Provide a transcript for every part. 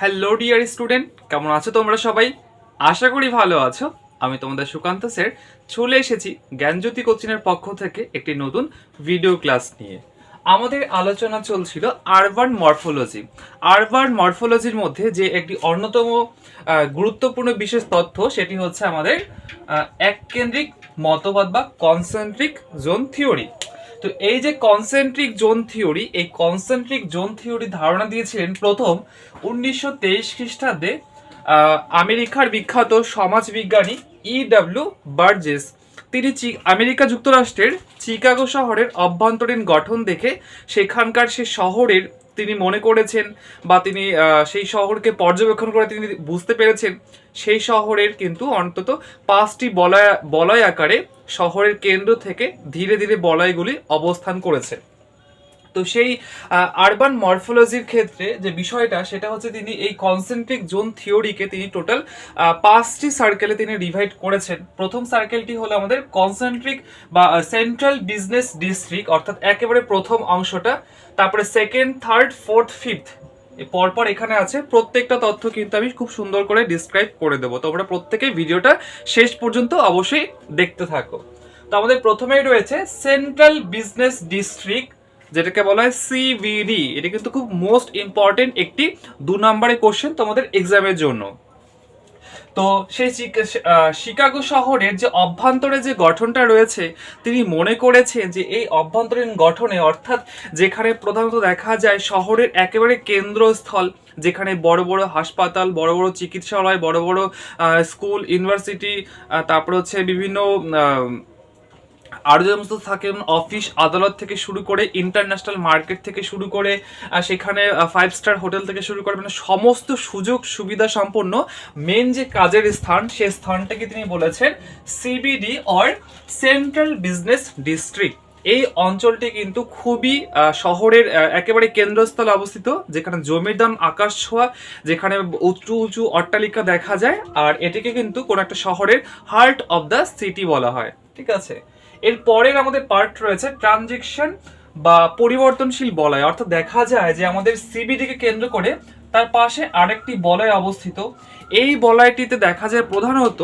Hello dear student, কেমন আছো তোমরা সবাই? আশা করি ভালো আছো। আমি তোমাদের সুকান্ত স্যার। চলে এসেছি জ্ঞানজ্যোতি কোচিনের পক্ষ থেকে একটি নতুন ভিডিও ক্লাস নিয়ে। আমাদের আলোচনা চলছিল আরবান মরফোলজি। আরবান মরফোলজির মধ্যে যে একটি অন্যতম গুরুত্বপূর্ণ বিশেষ তথ্য, সেটি হচ্ছে আমাদের এককেন্দ্রিক মতবাদ বা কনসেন্ট্রিক জোন থিওরি তো এই যে কনসেন্ট্রিক জোন থিওরি এই কনসেন্ট্রিক জোন থিওরি ধারণা দিয়েছিলেন প্রথম উনিশশো তেইশ খ্রিস্টাব্দে আমেরিকার বিখ্যাত সমাজবিজ্ঞানী ই ডাব্লিউ বার্জেস তিনি আমেরিকা যুক্তরাষ্ট্রের চিকাগো শহরের অভ্যন্তরীণ গঠন দেখে সেখানকার সে শহরের তিনি মনে করেছেন বা তিনি সেই শহরকে পর্যবেক্ষণ করে তিনি বুঝতে পেরেছেন, সেই শহরের কিন্তু অন্তত পাঁচটি বলয় বলয় আকারে শহরের কেন্দ্র থেকে ধীরে ধীরে বলয়গুলি অবস্থান করেছে। তো সেই আরবান মরফোলজির ক্ষেত্রে যে বিষয়টা, সেটা হচ্ছে তিনি এই কনসেন্ট্রিক জোন থিওরিকে তিনি টোটাল পাঁচটি সার্কেলে তিনি ডিভাইড করেছেন। প্রথম সার্কেলটি হলো আমাদের কনসেন্ট্রিক বা সেন্ট্রাল বিজনেস ডিস্ট্রিক্ট অর্থাৎ একেবারে প্রথম অংশটা। তারপরে সেকেন্ড থার্ড ফোর্থ ফিফথ পরপর এখানে আছে, প্রত্যেকটা তথ্য কিন্তু আমি খুব সুন্দর করে ডিসক্রাইব করে দেবো। তোমরা প্রত্যেকে ভিডিওটা শেষ পর্যন্ত অবশ্যই দেখতে থাকো। তো আমাদের প্রথমেই রয়েছে সেন্ট্রাল বিজনেস ডিস্ট্রিক্ট যেটাকে বলা হয় সিবিডি এটা কিন্তু খুব মোস্ট ইম্পর্টেন্ট একটি দু নম্বরে কোশ্চেন তোমাদের এক্সামের জন্য। তো সেই শিকাগো শহরের যে অভ্যন্তরে যে গঠনটা রয়েছে, তিনি মনে করেছেন যে এই অভ্যন্তরীণ গঠনে, অর্থাৎ যেখানে প্রধানত দেখা যায় শহরের একেবারে কেন্দ্রস্থল, যেখানে বড় বড় হাসপাতাল, বড় বড় চিকিৎসালয়, বড় বড় স্কুল, ইউনিভার্সিটি তারপর হচ্ছে বিভিন্ন আরও যে সমস্ত থাকে অফিস আদালত থেকে শুরু করে ইন্টারন্যাশনাল মার্কেট থেকে শুরু করে সেখানে ফাইভ স্টার হোটেল থেকে শুরু করে মানে সমস্ত সুযোগ সুবিধা সম্পন্ন মেন যে কাজের স্থান সেই স্থানটাকে তিনি বলেছেন CBD or central business district এই অঞ্চলটি কিন্তু খুবই শহরের একেবারে কেন্দ্রস্থলে অবস্থিত, যেখানে জমির দাম আকাশ ছোঁয়া, যেখানে উঁচু উঁচু অট্টালিকা দেখা যায়, আর এটিকে কিন্তু কোনো একটা শহরের হার্ট অফ দ্য সিটি বলা হয়। ঠিক আছে? এর পরের আমাদের পার্ট রয়েছে ট্রানজেকশন বা পরিবর্তনশীল বলায়। অর্থাৎ দেখা যায় যে আমাদের সিবিডিকে কেন্দ্র করে তার পাশে আরেকটি বলয় অবস্থিত। এই বলয়টিতে দেখা যায় প্রধানত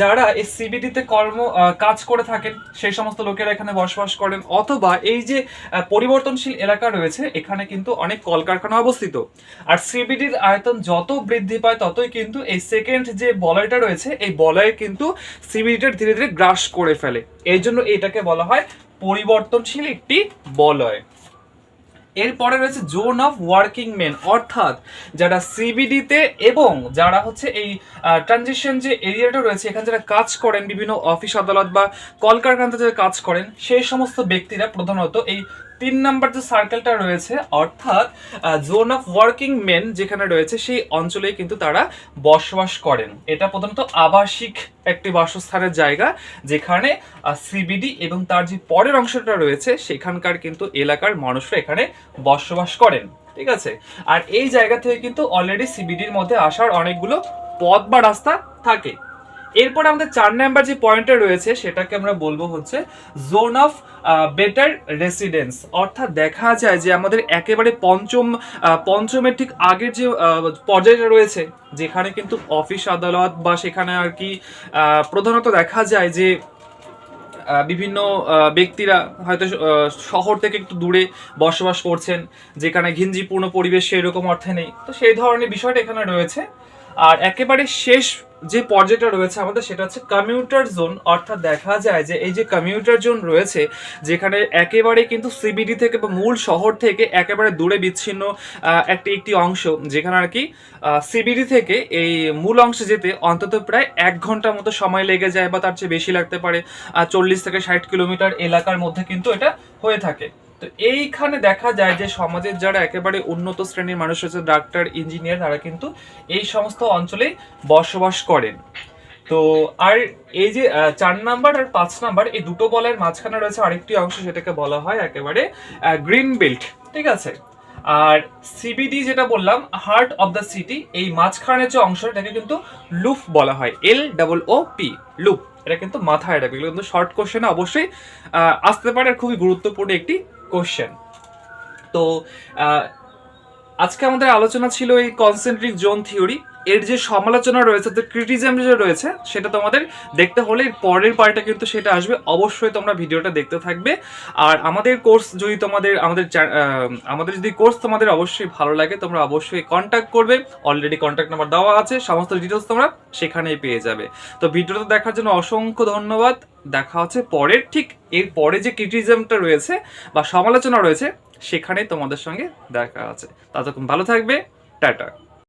যারা এই সিবিডিতে কর্ম কাজ করে থাকেন, সেই সমস্ত লোকেরা এখানে বসবাস করেন। অথবা এই যে পরিবর্তনশীল এলাকা রয়েছে, এখানে কিন্তু অনেক কলকারখানা অবস্থিত। আর সিবিডির আয়তন যত বৃদ্ধি পায়, ততই কিন্তু এই সেকেন্ড যে বলয়টা রয়েছে, এই বলয় কিন্তু সিবিডিটা ধীরে ধীরে গ্রাস করে ফেলে। এই জন্য এটাকে বলা হয় পরিবর্তনশীল একটি বলয়। এরপরে রয়েছে জোন অফ ওয়ার্কিং মেন, অর্থাৎ যারা সিবিডিতে এবং যারা হচ্ছে এই ট্রানজিশন যে এরিয়াটা রয়েছে, এখানে যারা কাজ করেন, বিভিন্ন অফিস আদালত বা কলকারখানাতে যারা কাজ করেন, সেই সমস্ত ব্যক্তিরা প্রধানত এই তিন নাম্বার যে সার্কেলটা রয়েছে, অর্থাৎ জোন অফ ওয়ার্কিং মেন যেখানে রয়েছে, সেই অঞ্চলে কিন্তু তারা বসবাস করেন। এটা প্রধানত আবাসিক একটি বাসস্থানের জায়গা, যেখানে সিবিডি এবং তার যে পরের অংশটা রয়েছে, সেখানকার কিন্তু এলাকার মানুষরা এখানে বসবাস করেন। ঠিক আছে? আর এই জায়গা থেকে কিন্তু অলরেডি সিবিডির মধ্যে আসার অনেকগুলো পথ বা রাস্তা থাকে। এরপর আমাদের চার নাম্বার যে পয়েন্টটা রয়েছে, সেটাকে আমরা বলব হচ্ছে জোন অফ বেটার রেসিডেন্স অর্থাৎ দেখা যায় যে আমাদের একেবারে পঞ্চম পঞ্চমের ঠিক আগের যে পর্যায়টা রয়েছে, যেখানে কিন্তু অফিস আদালত বা সেখানে আর কি প্রধানত দেখা যায় যে বিভিন্ন ব্যক্তিরা হয়তো শহর থেকে একটু দূরে বসবাস করছেন, যেখানে ঘিঞ্জিপূর্ণ পরিবেশ সেই রকম অর্থে নেই। তো সেই ধরনের বিষয়টা এখানে রয়েছে। আর একেবারে শেষ যে পর্যায়টা রয়েছে আমাদের সেটা হচ্ছে কমিউটার জোন অর্থাৎ দেখা যায় যে এই যে কমিউটার জোন রয়েছে, যেখানে একেবারে কিন্তু সিবিডি থেকে বা মূল শহর থেকে একেবারে দূরে বিচ্ছিন্ন একটি একটি অংশ, যেখানে আর কি সিবিডি থেকে এই মূল অংশে যেতে অন্তত প্রায় এক ঘণ্টা মতো সময় লেগে যায় বা তার চেয়ে বেশি লাগতে পারে। চল্লিশ থেকে ষাট কিলোমিটার এলাকার মধ্যে কিন্তু এটা হয়ে থাকে। তো এইখানে দেখা যায় যে সমাজের যারা একেবারে উন্নত শ্রেণির মানুষ রয়েছে, ডাক্তার, ইঞ্জিনিয়ার, তারা কিন্তু এই সমস্ত অঞ্চলেই বসবাস করেন। তো আর এই যে চার নাম্বার আর পাঁচ নাম্বার, এই দুটো বলের মাঝখানে রয়েছে আরেকটি অংশ সেটাকে বলা হয় একেবারে গ্রিন বেল্ট, ঠিক আছে? আর সিবিডি যেটা বললাম, হার্ট অফ দ্য সিটি, এই মাঝখানের যে অংশ, এটাকে কিন্তু লুপ বলা হয়, L double O P loop এটা কিন্তু মাথায় রাখবে কিন্তু শর্ট কোশ্চেনে অবশ্যই আসতে পারে খুবই গুরুত্বপূর্ণ একটি কোশ্চেন তো আহ, আজকে আমাদের আলোচনা ছিল এই কনসেন্ট্রিক জোন থিওরি এর যে সমালোচনা রয়েছে যে ক্রিটিজম যে রয়েছে, সেটা তোমাদের দেখতে হলে পরের পার্টে কিন্তু সেটা আসবে। অবশ্যই তোমরা ভিডিওটা দেখতে থাকবে। আর আমাদের কোর্স যদি তোমাদের, আমাদের আমাদের যদি কোর্স তোমাদের অবশ্যই ভালো লাগে, তোমরা অবশ্যই কন্ট্যাক্ট করবে। অলরেডি কন্ট্যাক্ট নাম্বার দেওয়া আছে, সমস্ত ডিটেলস তোমরা সেখানেই পেয়ে যাবে। তো ভিডিওটা দেখার জন্য অসংখ্য ধন্যবাদ। দেখা হচ্ছে পরের, ঠিক এর পরে যে ক্রিটিজমটা রয়েছে বা সমালোচনা রয়েছে সেখানে তোমাদের সঙ্গে দেখা আছে। ততক্ষণ ভালো থাকবে টাটা।